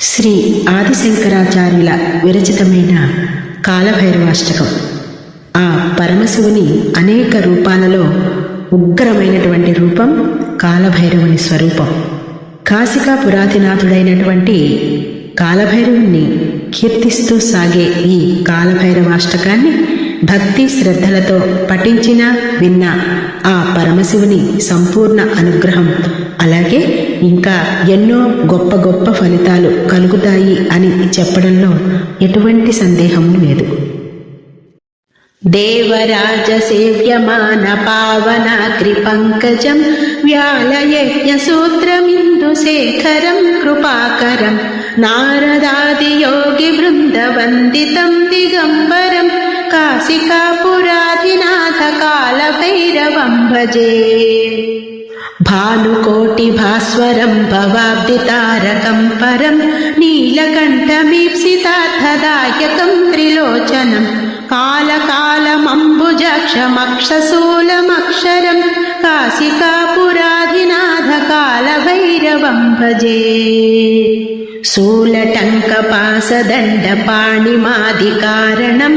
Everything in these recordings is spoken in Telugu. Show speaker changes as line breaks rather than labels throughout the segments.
శ్రీ ఆదిశంకరాచార్యుల విరచితమైన కాలభైరవాష్టకం. ఆ పరమశివుని అనేక రూపాలలో ఉగ్రమైనటువంటి రూపం కాలభైరవుని స్వరూపం. కాశికా పురాతినాథుడైనటువంటి కాలభైరవుని కీర్తిస్తూ సాగే ఈ కాలభైరవాష్టకాన్ని భక్తి శ్రద్ధలతో పఠించిన విన్న ఆ పరమశివుని సంపూర్ణ అనుగ్రహం. అలాగే ఇంకా ఎన్నో గొప్ప గొప్ప ఫలితాలు కలుగుతాయి అని చెప్పడంలో ఎటువంటి సందేహం లేదు. దేవరాజ సేవ్యమాన పావనాగ్రి పంకజం వ్యాళయజ్ఞ సూత్రమిందు శేఖరం కృపాకరం భవాబ్ది తారకం పరం నీలకంఠమీప్సితార్థదాయకం త్రిలోచనం కాలకాలమంబుజక్షమక్షశూలమక్షరం కాశికాపురాధినాథ కాలభైరవం భజే शूलटङ्कपासदण्डपाणिमादिकारणं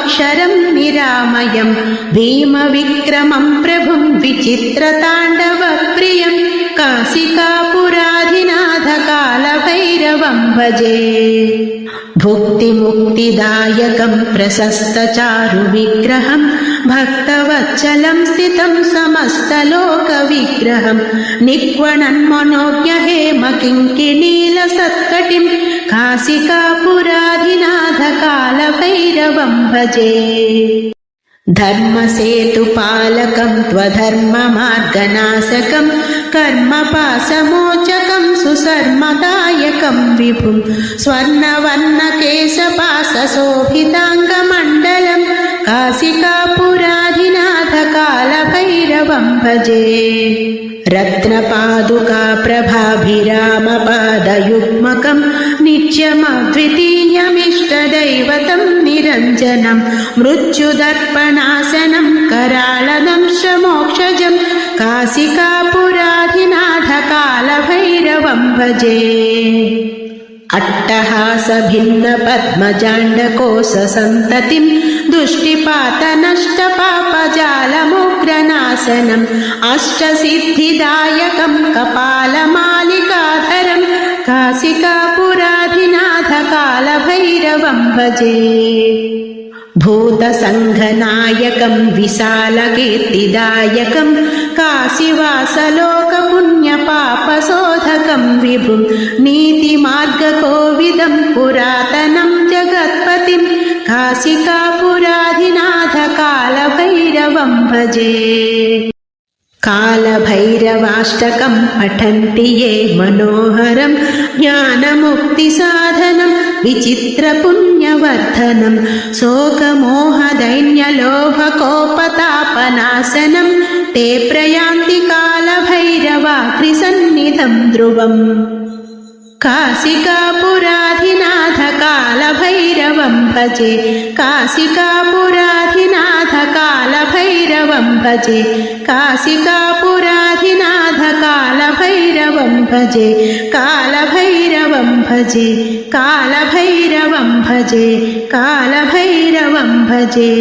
श्यामकायमादिदेवमक्षरं निरामयं भीमविक्रमं प्रभुं विचित्रताण्डवप्रियं काशिकापुराधिनाथकालभैरवं भजे भुक्तिमुक्तिदायकं प्रशस्तचारुविग्रहं भक्तवत्सलं स्थितं समस्तलोकविग्रहं निक्वणन्मनोज्ञहेम किङ्किणीलसत्कटिं काशिकापुराधिनाथकालभैरवं भजे धर्मसेतुपालकं त्वधर्ममार्गनाशकं कर्मपासमोचकं सुसर्मदायकं विभुं स्वर्णवर्णकेशपासशोभिताङ्गमण्डलं काशिकापुराधिनाथकालभैरवं भजे रत्नपादुकाप्रभाभिरामपादयुग्मकं नित्यमद्वितीयमिष्टदैवतं निरञ्जनं मृत्युदर्पणासनं कराळदंशमोक्षजं काशिकापुराधिनाथकालभैरवं भजे अट्टहास दुष्टिपातनष्टपापजालमुग्रनाशनम् अष्टसिद्धिदायकम् कपालमालिकाधरम् काशिकापुराधिनाथकालभैरवम् भजे। भूतसङ्घनायकम् विशालकीर्तिदायकम् काशिवासलोकपुण्यपापसो काशिवासलोकपुण्यपापशोधकं विभुं नीतिमार्गकोविदं पुरातनं जगत्पतिं काशिकापुराधिनाथकालभैरवं भजे कालभैरवाष्टकं पठन्ति ये मनोहरं ज्ञानमुक्तिसाधनं विचित्रपुण्यवर्धनं ते प्रयान्ति कालभैरवात्रिसन्निधं ध्रुवम्। काशिकापुराधिनाथ कालभैरवं भजे काशिकापुराधिनाथ कालभैरवं भजे काशिकापुराधिनाथ कालभैरवं भजे कालभैरवं भजे कालभैरवं भजे कालभैरवं भजे